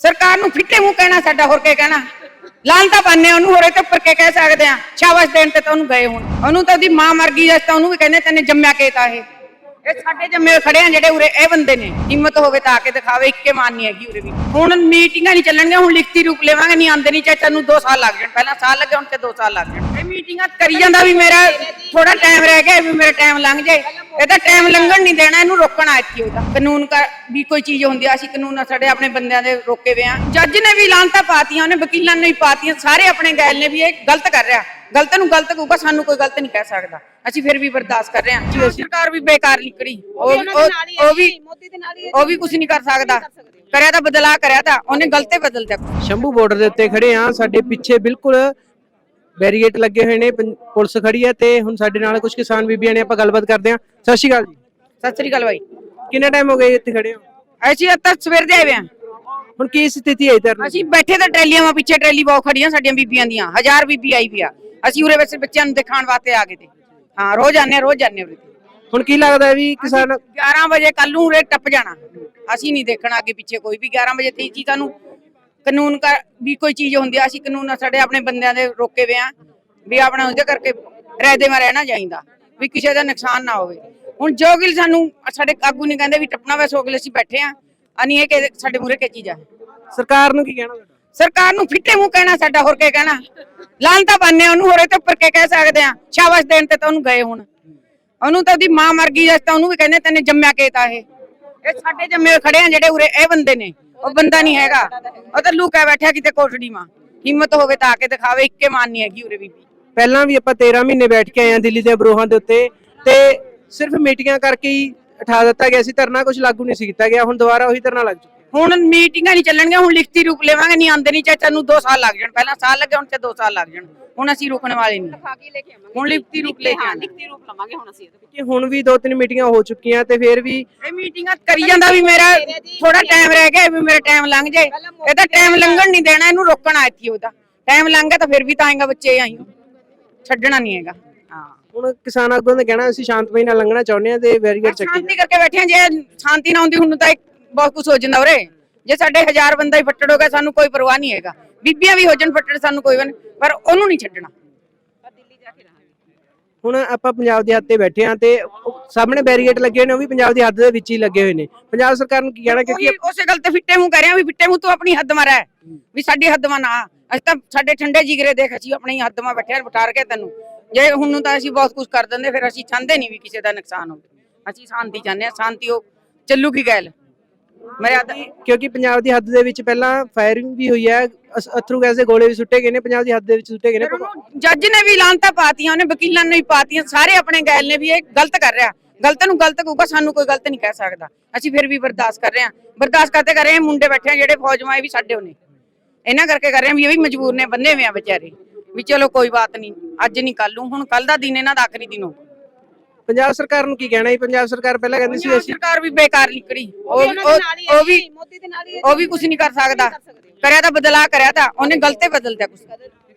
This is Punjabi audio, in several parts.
ਸਰਕਾਰ ਨੂੰ ਫਿੱਟੇ ਮੂੰਹ ਕਹਿਣਾ, ਸਾਡਾ ਹੋਰ ਕੀ ਕਹਿਣਾ? ਲਾਲ ਤਾਂ ਬੰਨੇ ਉਹਨੂੰ ਹੋਰੇ ਤੇ ਉੱਪਰ ਕੀ ਕਹਿ ਸਕਦੇ ਆ? ਸ਼ਾਬਾਸ਼ ਦੇਣ ਤੇ ਤਾਂ ਉਹਨੂੰ ਗਏ ਹੁਣ। ਉਹਨੂੰ ਤਾਂ ਉਹਦੀ ਮਾਂ ਮਰ ਗਈ ਜਦ ਤਾਂ ਉਹਨੂੰ ਵੀ ਕਹਿੰਦੇ ਤੈਨੇ ਜੰਮਿਆ ਕੇ ਤਾਂ ਇਹ। ਇਹ ਸਾਡੇ ਜੰਮੇ ਖੜੇ ਆ ਜਿਹੜੇ ਉਰੇ, ਇਹ ਬੰਦੇ ਨੇ। ਹਿੰਮਤ ਹੋਵੇ ਤਾਂ ਆ ਕੇ ਦਿਖਾਵੇ, ਇੱਕੇ ਮਾਨ ਹੈਗੀ ਉਰੇ ਵੀ। ਹੁਣ ਮੀਟਿੰਗਾਂ ਨਹੀਂ ਚੱਲਣਗੀਆਂ, ਹੁਣ ਲਿਖਤੀ ਰੂਪ ਲੈਵਾਂਗੇ, ਨਹੀਂ ਆਂਦੇ ਨਹੀਂ, ਚਾਹੇ ਤੈਨੂੰ 2 ਸਾਲ ਲੱਗ ਜਾਣ। ਪਹਿਲਾਂ ਸਾਲ ਲੱਗੇ, ਹੁਣ ਤੇ 2 ਸਾਲ ਲੱਗ ਜਾਣ। ਇਹ ਮੀਟਿੰਗਾਂ ਕਰੀ ਜਾਂਦਾ ਵੀ ਮੇਰਾ ਥੋੜਾ ਟਾਈਮ ਰਹਿ ਗਿਆ ਵੀ ਮੇਰਾ ਟਾਈਮ ਲੰਘ ਜਾਏ। ਇਹ ਤਾਂ ਟਾਈਮ ਲੰਘਣ ਨਹੀਂ ਦੇਣਾ, ਇਹਨੂੰ ਰੋਕਣਾ ਇੱਥੇ ਉਹਦਾ ਕਾਨੂੰਨ ਕਰ ਵੀ ਕੋਈ ਚੀਜ਼ ਹੁੰਦੀ ਆ, ਅਸੀਂ ਕਾਨੂੰਨ ਸਾਡੇ ਆਪਣੇ ਬੰਦਿਆਂ ਦੇ ਰੋਕੇ ਵੇ ਆ। ਜੱਜ ਨੇ ਵੀ ਲਾਂਤਾ ਪਾਤੀਆਂ, ਉਹਨੇ ਵਕੀਲਾਂ ਨੇ ਵੀ ਪਾਤੀਆਂ, ਸਾਰੇ ਆਪਣੇ ਗੈਲ ਨੇ ਵੀ ਇਹ ਗਲਤ ਕਰ ਰਿਹਾ। ਗਲਤ ਨੂੰ ਗਲਤ ਕਹੂਗਾ ਸਾਨੂੰ ਕੋਈ ਗਲਤ ਨਹੀਂ ਕਹਿ ਸਕਦਾ। ਅਸੀਂ ਫਿਰ ਵੀ ਬਰਦਾਸ਼ਤ ਕਰ ਰਹੇ ਹਾਂ। ਸਰਕਾਰ ਵੀ ਬੇਕਾਰ ਨਿਕਲੀ। ਉਹ ਵੀ ਮੋਦੀ ਦੇ ਨਾਲ ਹੀ ਉਹ ਵੀ ਕੁਝ ਨਹੀਂ ਕਰ ਸਕਦਾ। ਕਰਿਆ ਤਾਂ ਬਦਲਾ ਕਰਿਆ ਤਾਂ। ਉਹਨੇ ਗਲਤੇ ਬਦਲ ਦਿੱਤਾ। ਸ਼ੰਭੂ ਬਾਰਡਰ ਦੇ ਉੱਤੇ ਖੜੇ ਆ ਸਾਡੇ ਪਿੱਛੇ ਬਿਲਕੁਲ ਬੈਰੀਗੇਟ ਲੱਗੇ ਹੋਏ ਨੇ। ਪੁਲਿਸ ਖੜੀ ਹੈ ਤੇ ਹੁਣ ਸਾਡੇ ਨਾਲ ਕੁਝ ਕਿਸਾਨ ਬੀਬੀਆਂ ਨੇ ਆਪਾਂ ਗੱਲਬਾਤ ਕਰਦੇ ਆ ਸਤਿ ਸ਼੍ਰੀ ਅਕਾਲ ਜੀ। ਸਤਿ ਸ੍ਰੀ ਅਕਾਲ ਬਾਈ। ਕਿੰਨਾ ਟਾਈਮ ਹੋ ਗਿਆ ਜੀ ਇੱਥੇ ਖੜੇ ਹੋ? ਅਸੀਂ ਤਾਂ ਸਵੇਰ ਦੇ ਆਏ ਹਾਂ। ਹੁਣ ਕੀ ਸਥਿਤੀ ਹੈ ਇਧਰ? ਅਸੀਂ ਬੈਠੇ ਤਾਂ ਟਰੈਲੀਆਂ ਵਾਂ ਪਿੱਛੇ ਟਰੈਲੀ ਬਹੁਤ ਖੜੀਆਂ ਸਾਡੀਆਂ ਬੀਬੀਆਂ ਦੀਆਂ। ਹਜ਼ਾਰ ਬੀਬੀ ਆਈ ਵੀ ਆ। ਅਸੀਂ ਉਰੇ ਵੈਸੇ ਬੱਚਿਆਂ ਨੂੰ ਦਿਖਾਉਣ ਵਾਸਤੇ ਆ ਗਏ ਤੇ। ਹਾਂ ਰੋਜ਼ ਆਨੇ ਰੋਜ਼ ਜਾਂਦੇ ਉਰੇ ਹੁਣ ਕੀ ਲੱਗਦਾ ਹੈ ਵੀ ਕਿਸਾਨ 11 ਵਜੇ ਕੱਲ ਨੂੰ ਉਰੇ ਟੱਪ ਜਾਣਾ। ਅਸੀਂ ਨਹੀਂ ਦੇਖਣਾ ਅੱਗੇ ਪਿੱਛੇ ਕੋਈ ਵੀ। 11 ਵਜੇ ਤੇ ਜੀ ਸਾਨੂੰ ਕਾਨੂੰਨ ਕਰ ਵੀ ਕੋਈ ਚੀਜ਼ ਹੁੰਦੀ ਆ ਅਸੀਂ ਕਾਨੂੰਨ ਨਾਲ ਸਾਡੇ ਆਪਣੇ ਬੰਦਿਆਂ ਦੇ ਰੋਕੇ ਵੇ ਆ ਵੀ ਆਪਣਾ ਉਹਦੇ ਕਰਕੇ ਰਹਿਦੇ ਮੈਂ ਰਹਿਣਾ ਚਾਹੀਦਾ ਵੀ ਕਿਸੇ ਦਾ ਨੁਕਸਾਨ ਨਾ ਹੋਵੇ। ਹੁਣ ਜੋ ਗਿਲ ਸਾਨੂੰ ਸਾਡੇ ਆਗੂ ਨਹੀਂ ਕਹਿੰਦੇ ਵੀ ਟੱਪਣਾ ਵੈਸ ਗਏ ਅਸੀਂ ਬੈਠੇ ਆ। ਅਨੀ ਇਹ ਕਿ ਸਾਡੇ ਮੂਰੇ ਕੀ ਚੀਜ਼ ਆ। ਸਰਕਾਰ ਨੂੰ ਕੀ ਕਹਿਣਾ? ਸਰਕਾਰ ਨੂੰ ਫਿੱਟੇ ਮੂੰਹ ਕਹਿਣਾ, ਸਾਡਾ ਹੋਰ ਕੀ ਕਹਿਣਾ? ਲਾਂਤਾ ਪਾਣੇ ਉਹਨੂੰ, ਹੋਰੇ ਤੇ ਉੱਪਰ ਕੀ ਕਹਿ ਸਕਦੇ ਆ? ਸ਼ਾਬਾਸ਼ ਦੇਣ ਤੇ ਤਾਂ ਉਹਨੂੰ ਗਏ ਹੁਣ। ਉਹਨੂੰ ਤਾਂ ਉਹਦੀ ਮਾਂ ਮਰ ਗਈ ਜਦ ਤਾਂ ਉਹਨੂੰ ਵੀ ਕਹਿੰਦੇ ਤੈਨੇ ਜੰਮਿਆ ਕੇ ਤਾਂ ਇਹ। ਇਹ ਸਾਡੇ ਜੰਮੇ ਖੜੇ ਆ, ਜਿਹੜੇ ਉਰੇ ਇਹ ਬੰਦੇ ਨੇ। ਉਹ ਬੰਦਾ ਨਹੀਂ ਹੈਗਾ। ਉਹ ਤਾਂ ਲੁਕਿਆ ਬੈਠਿਆ ਕਿਤੇ ਕੋਠੜੀ ਮਾਂ ਹਿੰਮਤ ਹੋਵੇ ਤਾਂ ਆ ਕੇ ਦਿਖਾਵੇ, ਇੱਕੇ ਮਾਨ ਨਹੀਂ ਹੈਗੀ ਉਰੇ ਬੀਬੀ। ਪਹਿਲਾਂ ਵੀ ਆਪਾਂ 13 ਮਹੀਨੇ ਬੈਠ ਕੇ ਆਏ ਆ ਦਿੱਲੀ ਦੇ ਬਰੋਹਾਂ ਦੇ ਉੱਤੇ, ਤੇ ਸਿਰਫ ਮੀਟਿੰਗਾਂ ਕਰਕੇ ਹੀ ਉਠਾ ਦਿੱਤਾ ਗਿਆ ਸੀ, ਧਰਨਾ ਕੁਝ ਲਾਗੂ ਨਹੀਂ ਸੀ ਕੀਤਾ ਗਿਆ, ਹੁਣ ਦੁਬਾਰਾ ਉਹੀ ਧਰਨਾ ਲੱਗ ਚੁੱਕਿਆ। ਹੁਣ ਮੀਟਿੰਗਾਂ ਨਹੀਂ ਚੱਲਣਗੀਆਂ ਹੁਣ ਲਿਖਤੀ ਰੂਪ ਲੈਵਾਂਗੇ ਨਹੀਂ ਆਂਦੇ ਨਹੀਂ ਚਾਹੇ ਤੈਨੂੰ 2 ਸਾਲ ਲੱਗ ਜਾਣ ਪਹਿਲਾਂ ਸਾਲ ਲੱਗੇ ਹੁਣ ਤੇ 2 ਸਾਲ ਲੱਗ ਜਾਣ। ਹੁਣ ਅਸੀਂ ਰੁਕਣ ਵਾਲੇ ਨਹੀਂ। ਖਾ ਕੇ ਲੈ ਕੇ ਆਵਾਂਗੇ। ਹੁਣ ਲਿਖਤੀ ਰੂਪ ਲੈ ਕੇ ਹਾਂ ਆਉਣਾ। ਲਿਖਤੀ ਰੂਪ ਲਵਾਂਗੇ ਹੁਣ ਅਸੀਂ ਇਹਦੇ ਕਿ ਹੁਣ ਵੀ ਦੋ ਤਿੰਨ ਮੀਟਿੰਗਾਂ ਹੋ ਚੁੱਕੀਆਂ ਤੇ ਫਿਰ ਵੀ ਇਹ ਮੀਟਿੰਗਾਂ ਕਰੀ ਜਾਂਦਾ ਵੀ ਮੇਰਾ ਥੋੜਾ ਟਾਈਮ ਰਹਿ ਗਿਆ ਵੀ ਮੇਰਾ ਟਾਈਮ ਲੰਘ ਜਾਏ। ਇਹ ਤਾਂ ਟਾਈਮ ਲੰਘਣ ਨਹੀਂ ਦੇਣਾ ਇਹਨੂੰ ਰੋਕਣਾ ਇੱਥੇ ਉਹਦਾ। ਟਾਈਮ ਲੰਘ ਗਿਆ ਤਾਂ ਫਿਰ ਵੀ ਤਾਂ ਆਏਗਾ ਬੱਚੇ ਆਈਓ। ਛੱਡਣਾ ਨਹੀਂ ਹੈਗਾ। ਹਾਂ। ਹੁਣ ਕਿਸਾਨ ਆਗੂਆਂ ਦਾ ਕਹਿਣਾ ਅਸੀਂ ਸ਼ਾਂਤਮਈ ਨਾਲ ਲੰਘਣਾ ਚਾਹੁੰਦੇ ਆ ਤੇ ਬੈਰੀਗੇਡ ਚੱਕੀ ਸ਼ਾਂਤੀ ਕਰਕੇ ਬੈਠੇ ਹਾਂ ਜੇ ਸ਼ਾਂਤੀ ਨਾ ਹੁੰਦੀ ਹੁਣ ਤਾਂ ਇੱਕ ਬਹੁਤ ਕੁਝ ਹੋ ਜਾਂਦਾ ਉਰੇ। ਜੇ ਸਾਡੇ ਹਜ਼ਾਰ ਬੰਦਾ ਹੀ ਫੱਟੜ ਹੋ ਗਿਆ ਸਾਨੂੰ ਕੋਈ ਪਰਵਾਹ ਨਹੀਂ ਹੈਗਾ। ਬੀਬੀਆਂ ਵੀ ਹੋ ਜਾਣ ਫੱਟੜ ਸਾਨੂੰ ਕੋਈ ਵੀ ਨਹੀਂ। ਪਰ ਉਹਨੂੰ ਨਹੀਂ ਛੱਡਣਾ। ਹੁਣ ਆਪਾਂ ਪੰਜਾਬ ਦੀ ਹੱਦ ਤੇ ਬੈਠੇ ਆ ਤੇ ਸਾਹਮਣੇ ਬੈਰੀਗੇਡ ਲੱਗੇ ਹੋਏ ਨੇ ਉਹ ਵੀ ਪੰਜਾਬ ਦੀ ਹੱਦ ਦੇ ਵਿੱਚ ਹੀ ਲੱਗੇ ਹੋਏ ਨੇ। ਪੰਜਾਬ ਸਰਕਾਰ ਨੂੰ ਕੀ ਕਹਿਣਾ ਕਿਉਂਕਿ ਉਸੇ ਗੱਲ ਤੇ ਫਿੱਟੇ ਮੂੰਹ ਕਰਿਆ ਵੀ ਫਿੱਟੇ ਮੂੰਹ ਤੂੰ ਆਪਣੀ ਹੱਦ ਮਾ ਰਹਿ ਵੀ ਸਾਡੀ ਹੱਦ ਮਾ ਨਾ। ਅਸੀਂ ਤਾਂ ਸਾਡੇ ਠੰਡੇ ਜਿਗਰੇ ਦੇਖ ਅਸੀਂ ਆਪਣੀ ਹੱਦ ਮਾ ਬੈਠੇ ਆ ਬਿਠਾ ਕੇ ਤੈਨੂੰ। ਜੇ ਹੁਣ ਨੂੰ ਤਾਂ ਅਸੀਂ ਬਹੁਤ ਕੁਝ ਕਰ ਦਿੰਦੇ ਫਿਰ ਅਸੀਂ ਚਾਹੁੰਦੇ ਨਹੀਂ ਵੀ ਕਿਸੇ ਦਾ ਨੁਕਸਾਨ ਹੋਵੇ। ਅਸੀਂ ਸ਼ਾਂਤੀ ਚਾਹੁੰਦੇ ਆ ਸ਼ਾਂਤੀ ਉਹ ਚੱਲੂਗੀ ਗੱਲ। ਮਰਿਆਦਾ ਕਿਉਂਕਿ ਪੰਜਾਬ ਦੀ ਹੱਦ ਦੇ ਵਿੱਚ ਪਹਿਲਾਂ ਫਾਇਰਿੰਗ ਵੀ ਹੋਈ ਹੈ ਅਸ- ਅਥਰੂ ਗੈਸ ਦੇ ਗੋਲੇ ਵੀ ਸੁੱਟੇ ਗਏ ਨੇ ਪੰਜਾਬ ਦੀ ਹੱਦ ਦੇ ਵਿੱਚ ਸੁੱਟੇ ਗਏ ਨੇ। ਫਿਰ ਉਹਨੂੰ ਜੱਜ ਨੇ ਵੀ ਲਾਂਤਾ ਪਾਤੀਆਂ ਉਹਨੇ ਵਕੀਲਾਂ ਨੇ ਵੀ ਪਾਤੀਆਂ ਸਾਰੇ ਆਪਣੇ ਗੈਲ ਨੇ ਵੀ ਇਹ ਗਲਤ ਕਰ ਰਿਹਾ। ਗਲਤ ਨੂੰ ਗਲਤ ਕਹੂਗਾ ਸਾਨੂੰ ਕੋਈ ਗਲਤ ਨਹੀਂ ਕਹਿ ਸਕਦਾ। ਅਸੀਂ ਫਿਰ ਵੀ ਬਰਦਾਸ਼ਤ ਕਰ ਰਹੇ ਹਾਂ। ਬਰਦਾਸ਼ਤ ਕਰਦੇ ਕਰ ਰਹੇ ਹਾਂ ਮੁੰਡੇ ਬੈਠੇ ਆ ਜਿਹੜੇ ਫੌਜ ਮਾਏ ਵੀ ਸਾਡੇ ਹੋਣੇ ਇਹਨਾਂ ਕਰਕੇ ਕਰ ਰਹੇ ਹਾਂ ਵੀ ਇਹ ਵੀ ਮਜਬੂਰ ਨੇ ਬੰਨੇ ਹੋਏ ਆ ਵਿਚਾਰੇ। ਵੀ ਚਲੋ ਕੋਈ ਬਾਤ ਨਹੀਂ ਅੱਜ ਨਹੀਂ ਕੱਲ ਨੂੰ ਹੁਣ ਕੱਲ ਦਾ ਦਿਨ ਇਹਨਾਂ ਦਾ ਆਖਰੀ ਦਿਨ ਹੋ ਪੰਜਾਬ ਸਰਕਾਰ ਨੂੰ ਕੀ ਕਹਿਣਾ ਹੈ ਪੰਜਾਬ ਸਰਕਾਰ ਪਹਿਲਾਂ ਕਹਿੰਦੀ ਸੀ ਅਸੀਂ ਸਰਕਾਰ ਵੀ ਬੇਕਾਰ ਨਿਕਲੀ। ਉਹ ਵੀ ਮੋਦੀ ਦੇ ਨਾਲ ਹੀ ਉਹ ਵੀ ਕੁਝ ਨਹੀਂ ਕਰ ਸਕਦਾ। ਕਰਿਆ ਤਾਂ ਬਦਲਾ ਕਰਿਆ ਤਾਂ। ਉਹਨੇ ਗਲਤੇ ਬਦਲਦਾ ਕੁਝ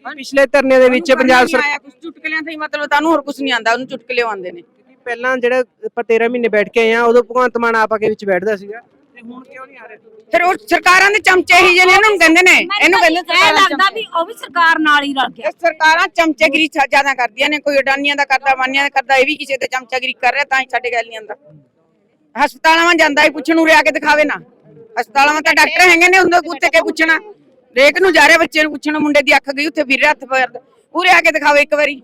ਪਿਛਲੇ ਧਰਨੇ ਦੇ ਵਿੱਚ ਪੰਜਾਬ ਸਰਕਾਰ ਆਇਆ ਕੁਝ ਚੁਟਕਲਿਆਂ ਤੇ ਹੀ ਮਤਲਬ ਤੁਹਾਨੂੰ ਹੋਰ ਕੁਝ ਨਹੀਂ ਆਂਦਾ ਉਹਨੂੰ ਚੁਟਕਲੇ ਆਉਂਦੇ ਨੇ। ਪਹਿਲਾਂ ਜਿਹੜਾ ਆਪਾਂ 13 ਮਹੀਨੇ ਬੈਠ ਕੇ ਆਏ ਆ ਉਦੋਂ ਭਗਵੰਤ ਮਾਨ ਆਪ ਆ ਕੇ ਵਿੱਚ ਬੈਠਦਾ ਸੀਗਾ। ਹੁਣ ਕਿਉਂ ਨਹੀਂ ਆ ਰਿਹਾ? ਫਿਰ ਉਹ ਸਰਕਾਰਾਂ ਦੇ ਚਮਚੇ ਹੀ ਜਿਹਨੇ ਇਹਨੂੰ ਕਹਿੰਦੇ ਨੇ ਇਹਨੂੰ ਕਹਿੰਦੇ ਇਹ ਸਰਕਾਰਾਂ ਦੇ ਲੱਗਦਾ ਵੀ ਉਹ ਵੀ ਸਰਕਾਰ ਨਾਲ ਹੀ ਰਲ ਗਿਆ। ਇਹ ਸਰਕਾਰਾਂ ਚਮਚੇਗਿਰੀ ਜ਼ਿਆਦਾ ਕਰਦੀਆਂ ਨੇ ਕੋਈ ਅਡਾਨੀਆਂ ਦਾ ਕਰਦਾ ਮਾਨੀਆਂ ਦਾ ਕਰਦਾ ਇਹ ਵੀ ਕਿਸੇ ਤੇ ਚਮਚੇਗਿਰੀ ਕਰ ਰਿਹਾ ਤਾਂ ਹੀ ਸਾਡੇ ਗੱਲ ਨਹੀਂ ਆਂਦਾ ਹਸਪਤਾਲਾਂ ਵਿੱਚ ਜਾਂਦਾ ਹੀ ਪੁੱਛਣ ਨੂੰ ਰਿਆ ਕੇ ਦਿਖਾਵੇ ਨਾ। ਹਸਪਤਾਲਾਂ ਵਿੱਚ ਤਾਂ ਡਾਕਟਰ ਹੈਗੇ ਨੇ ਉਹਨਾਂ ਉੱਤੇ ਕੇ ਪੁੱਛਣਾ। ਰੇਕ ਨੂੰ ਜਾ ਰਿਹਾ ਬੱਚੇ ਨੂੰ ਪੁੱਛਣਾ ਮੁੰਡੇ ਦੀ ਅੱਖ ਗਈ ਉੱਥੇ ਫਿਰ ਰਿਹਾ ਹੱਥ ਪੈਰ ਉਰੇ ਆ ਕੇ ਦਿਖਾਵੇ ਇੱਕ ਵਾਰੀ।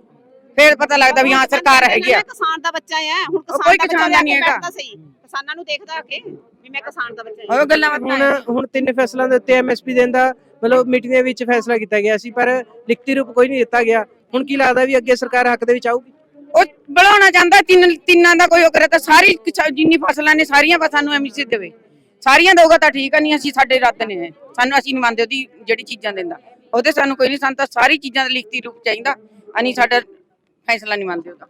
ਫਿਰ ਪਤਾ ਲੱਗਦਾ ਵੀ ਹਾਂ ਸਰਕਾਰ ਹੈਗੀ ਆ। ਕਿਸਾਨ ਦਾ ਬੱਚਾ ਆ ਹੁਣ ਕਿਸਾਨ ਦਾ ਬੱਚਾ ਦਾ ਨਹੀਂ ਹੈਗਾ। ਬੈਠਦਾ ਸਹੀ। ਕਿਸਾਨਾਂ ਨੂੰ ਦੇਖਦਾ ਆ ਕੇ ਵੀ ਮੈਂ ਕਿਸਾਨ ਦਾ ਬੱਚਾ ਉਹ ਗੱਲਾਂ ਹੁਣ ਬਾਤਾਂ ਹੁਣ ਤਿੰਨ ਫੈਸਲਿਆਂ ਦੇ ਉੱਤੇ ਐਮਐਸਪੀ ਦੇਣ ਦਾ ਮਤਲਬ ਮੀਟਿੰਗ ਦੇ ਵਿੱਚ ਫੈਸਲਾ ਕੀਤਾ ਗਿਆ ਸੀ ਪਰ ਲਿਖਤੀ ਰੂਪ ਕੋਈ ਨਹੀਂ ਦਿੱਤਾ ਗਿਆ। ਹੁਣ ਕੀ ਲੱਗਦਾ ਵੀ ਅੱਗੇ ਸਰਕਾਰ ਹੱਕ ਦੇ ਵਿੱਚ ਆਊਗੀ? ਉਹ ਬਣਾਉਣਾ ਚਾਹੁੰਦਾ ਤਿੰਨ ਤਿੰਨਾਂ ਦਾ ਕੋਈ ਉਹ ਕਰੇ ਤਾਂ ਸਾਰੀ ਕਿਸਾ- ਜਿੰਨੀ ਫਸਲਾਂ ਨੇ ਸਾਰੀਆਂ ਬਸ ਸਾਨੂੰ ਐਮਸੀ ਦੇਵੇ। ਸਾਰੀਆਂ ਦਊਗਾ ਤਾਂ ਠੀਕ ਆ ਨਹੀਂ ਅਸੀਂ ਸਾਡੇ ਰੱਦ ਨੇ। ਸਾਨੂੰ ਅਸੀਂ ਨਹੀਂ ਮੰਨਦੇ ਉਹਦੀ ਜਿਹੜੀ ਚੀਜ਼ਾਂ ਦਿੰਦਾ। ਉਹਦੇ ਸਾਨੂੰ ਕੋਈ ਨਹੀਂ ਸਾਨੂੰ ਤਾਂ ਸਾਰੀ ਚੀਜ਼ਾਂ ਦਾ ਲਿਖਤੀ ਰੂਪ ਚਾਹੀਦਾ। ਅਨੀ ਸਾਡਾ ਫੈਸਲਾ ਨਹੀਂ ਮੰਨਦੇ ਉਹਦਾ।